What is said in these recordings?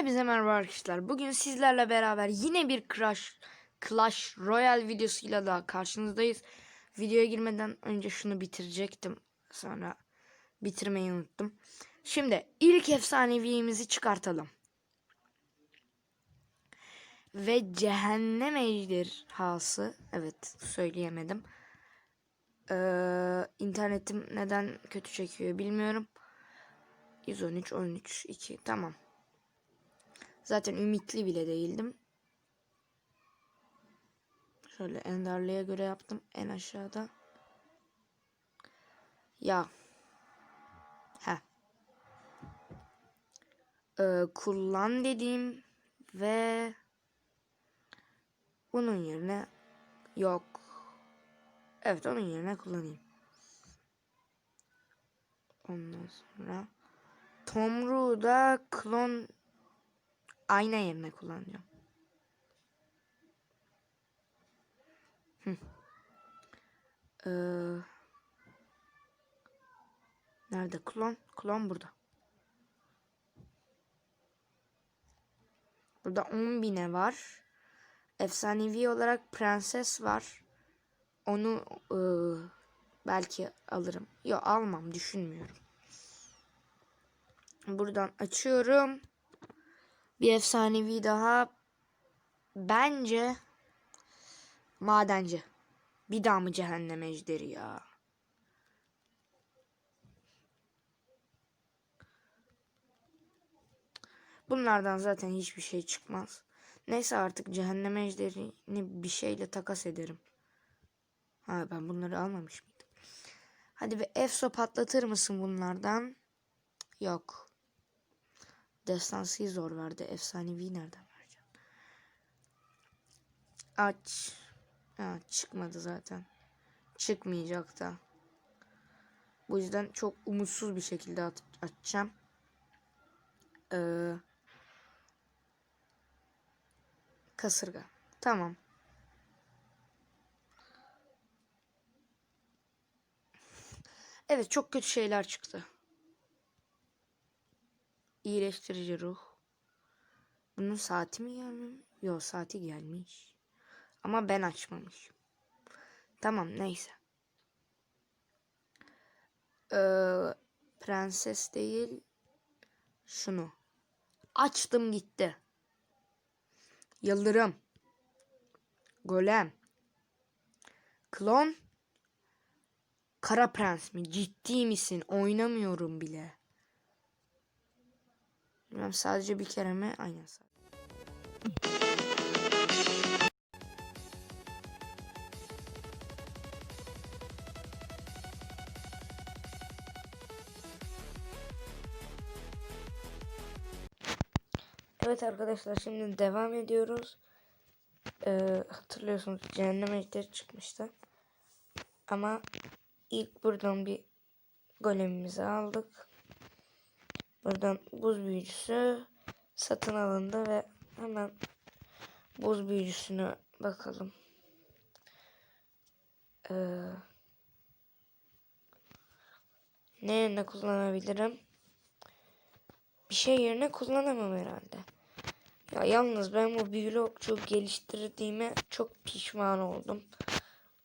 Hepinize merhaba arkadaşlar. Bugün sizlerle beraber yine bir Crash Clash Royale videosuyla daha karşınızdayız. Videoya girmeden önce şunu bitirecektim. Sonra bitirmeyi unuttum. Şimdi ilk efsaneviyemizi çıkartalım. Ve cehennem ejderhası. Evet söyleyemedim. Ee, internetim neden kötü çekiyor bilmiyorum. 113 13 2 tamam. Zaten ümitli bile değildim. Şöyle enderliğe göre yaptım en aşağıda. Ya. He. Ee, kullan dediğim ve bunun yerine yok. Evet onun yerine kullanayım. Ondan sonra Tomruğu da klon ayna yerine kullanacağım. Hı. Ee, nerede klon? Klon burada. Burada 10 bine var. Efsanevi olarak prenses var. Onu e, belki alırım. Yok almam düşünmüyorum. Buradan açıyorum. Bir efsanevi daha. Bence madenci. Bir daha mı cehennem ejderi ya? Bunlardan zaten hiçbir şey çıkmaz. Neyse artık cehennem ejderini bir şeyle takas ederim. Ha ben bunları almamış mıydım? Hadi bir EFSO patlatır mısın bunlardan? Yok. Destansıyı zor verdi. Efsanevi nereden vereceğim? Aç. Ha, çıkmadı zaten. Çıkmayacak da. Bu yüzden çok umutsuz bir şekilde at açacağım. Ee, kasırga. Tamam. Evet çok kötü şeyler çıktı. İyileştirici ruh. Bunun saati mi gelmiş? Yok saati gelmiş. Ama ben açmamışım. Tamam neyse. Ee, prenses değil. Şunu. Açtım gitti. Yıldırım. Golem. Klon. Kara prens mi? Ciddi misin? Oynamıyorum bile. Bilmem sadece bir kere mi? Aynen sadece. Evet arkadaşlar şimdi devam ediyoruz. Ee, hatırlıyorsunuz cehennem ejderi çıkmıştı. Ama ilk buradan bir golemimizi aldık. Buradan buz büyücüsü satın alındı ve hemen buz büyücüsüne bakalım. Ee, ne yerine kullanabilirim? Bir şey yerine kullanamam herhalde. Ya yalnız ben bu büyülü okçu geliştirdiğime çok pişman oldum.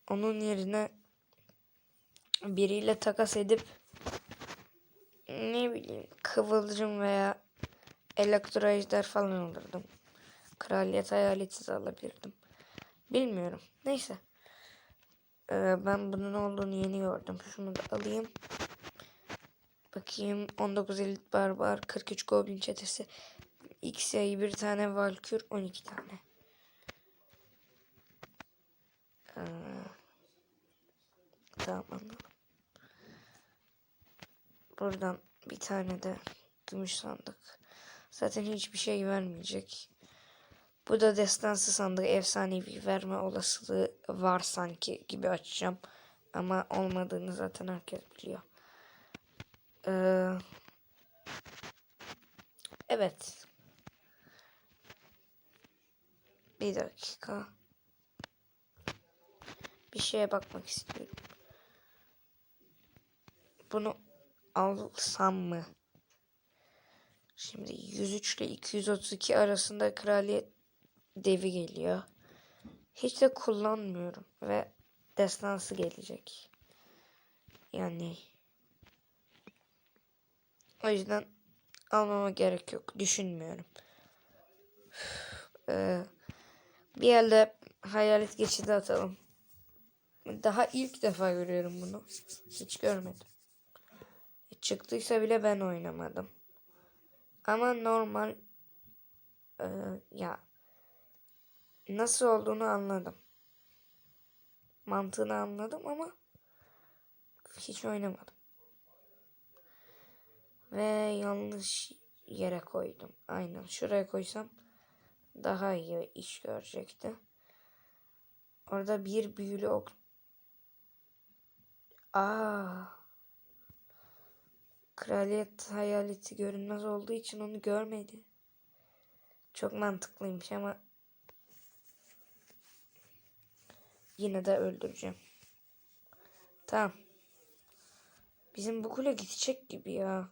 Onun yerine biriyle takas edip ne bileyim kıvılcım veya elektro ejder falan alırdım. Kraliyet hayaletsiz alabilirdim. Bilmiyorum. Neyse. Ee, ben bunun olduğunu yeni gördüm. Şunu da alayım. Bakayım 19 elit barbar 43 goblin çetesi X'ye bir tane valkür 12 tane. Ee, tamam anladım. Buradan bir tane de gümüş sandık. Zaten hiçbir şey vermeyecek. Bu da destansı sandığı efsanevi verme olasılığı var sanki gibi açacağım. Ama olmadığını zaten herkes biliyor. Ee, evet. Bir dakika. Bir şeye bakmak istiyorum. Bunu alsam mı? Şimdi 103 ile 232 arasında kraliyet devi geliyor. Hiç de kullanmıyorum ve destansı gelecek. Yani o yüzden almama gerek yok. Düşünmüyorum. Ee, bir yerde hayalet geçidi atalım. Daha ilk defa görüyorum bunu. Hiç görmedim. Çıktıysa bile ben oynamadım. Ama normal e, ya nasıl olduğunu anladım. Mantığını anladım ama hiç oynamadım. Ve yanlış yere koydum. Aynen şuraya koysam daha iyi iş görecekti. Orada bir büyülü ok. Aa. Kraliyet hayaleti görünmez olduğu için onu görmedi. Çok mantıklıymış ama yine de öldüreceğim. Tamam. Bizim bu kule gidecek gibi ya.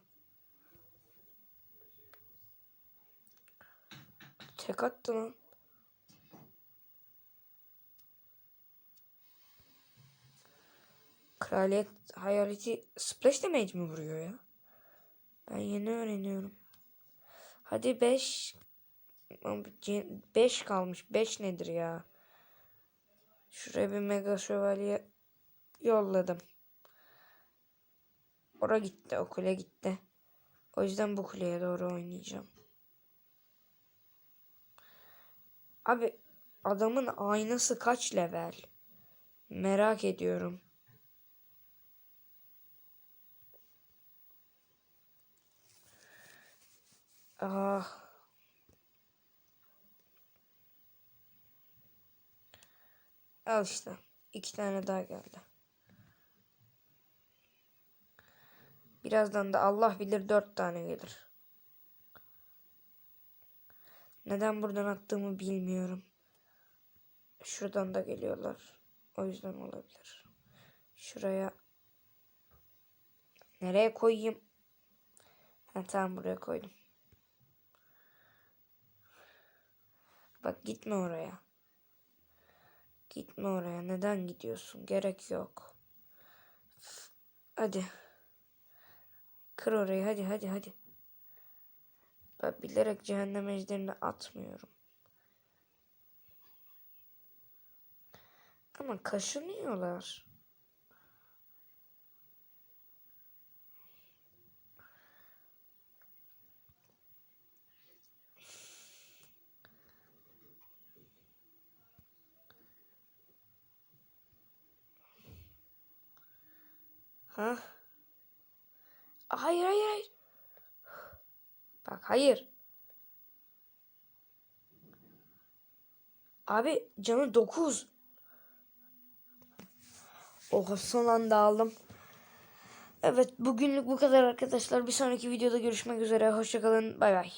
Tek attı lan. Kraliyet hayaleti splash damage mi vuruyor ya? Ben yeni öğreniyorum. Hadi 5 5 kalmış. 5 nedir ya? Şuraya bir mega şövalye yolladım. Ora gitti. O kule gitti. O yüzden bu kuleye doğru oynayacağım. Abi adamın aynası kaç level? Merak ediyorum. Ah. Al işte. iki tane daha geldi. Birazdan da Allah bilir dört tane gelir. Neden buradan attığımı bilmiyorum. Şuradan da geliyorlar. O yüzden olabilir. Şuraya nereye koyayım? Ha, tamam buraya koydum. Bak gitme oraya. Gitme oraya. Neden gidiyorsun? Gerek yok. Hadi. Kır orayı. Hadi hadi hadi. Ben bilerek cehennem ejderini atmıyorum. Ama kaşınıyorlar. Ha? Hayır hayır hayır. Bak hayır. Abi canı 9. Oha son anda aldım. Evet bugünlük bu kadar arkadaşlar. Bir sonraki videoda görüşmek üzere. Hoşçakalın. Bay bay.